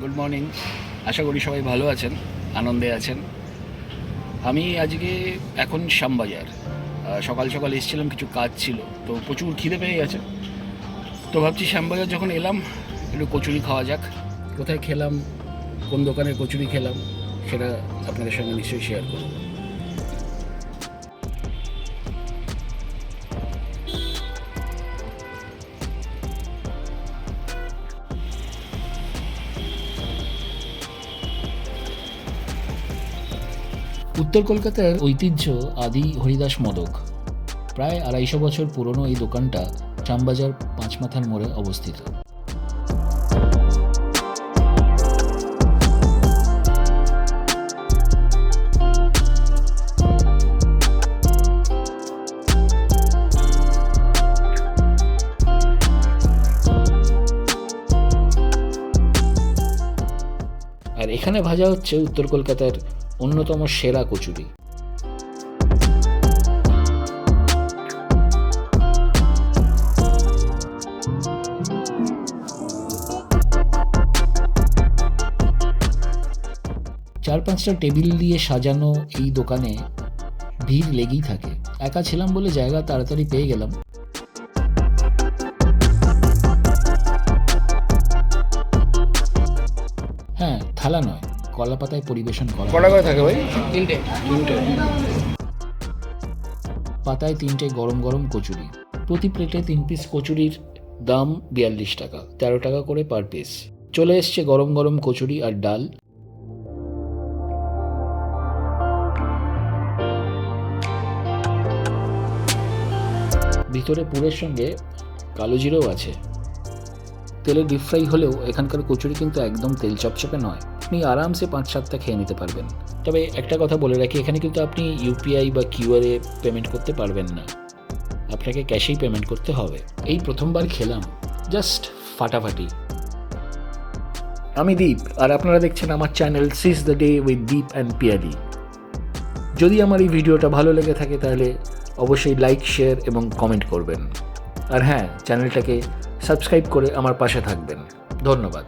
Good morning আশা করি সবাই ভালো আছেন, আনন্দে আছেন। আমি আজকে এখন শ্যামবাজার। সকাল সকাল এসেছিলাম, কিছু কাজ ছিল, তো প্রচুর খিদে পেয়ে গেছে। তো ভাবছি শ্যামবাজার যখন এলাম, একটু কচুরি খাওয়া যাক। কোথায় খেলাম, কোন দোকানে কচুরি খেলাম, সেটা আপনাদের সঙ্গে নিশ্চয়ই শেয়ার করব। উত্তর কলকাতার ঐতিহ্য আদি হরিদাস মদক। প্রায় আড়াইশো বছর পুরনো এই দোকানটা চামবাজার পাঁচমাথার মোড়ে অবস্থিত। আর এখানে ভাজা হচ্ছে উত্তর কলকাতার অন্যতম সেরা কচুরি। চার পাঁচটা টেবিল দিয়ে সাজানো এই দোকানে ভিড় লেগেই থাকে। একা ছিলাম বলে জায়গা তাড়াতাড়ি পেয়ে গেলাম। হ্যাঁ থালা নয়। কলা পাতায় পরিবেশন করা কটা করে থাকে ভাই? তিনটে। তিনটে। পাতায় তিনটে গরম গরম কচুরি। প্রতি প্লেটে তিন পিস কচুরির দাম বিয়াল্লিশ টাকা তেরো টাকা করে পার পিস চলে এসছে গরম গরম কচুরি আর ডাল। ভিতরে পুরের সঙ্গে কালো জিরেও আছে। তেলে ডিপ ফ্রাই হলেও এখানকার কচুরি কিন্তু একদম তেল চপচপে নয়। আপনি আরামসে পাঁচ সাতটা খেয়ে নিতে পারবেন। তবে একটা কথা বলে রাখি, এখানে কিন্তু আপনি ইউপিআই বা কিউআরে পেমেন্ট করতে পারবেন না। আপনাকে ক্যাশেই পেমেন্ট করতে হবে। এই প্রথমবার খেলাম জাস্ট ফাটাফাটি। আমি দীপ, আর আপনারা দেখছেন আমার channel seize the day with Deep and Piyali. যদি আমার এই ভিডিওটা ভালো লেগে থাকে তাহলে অবশ্যই লাইক শেয়ার এবং কমেন্ট করবেন। আর হ্যাঁ চ্যানেলটাকে সাবস্ক্রাইব করে আমার পাশে থাকবেন। ধন্যবাদ।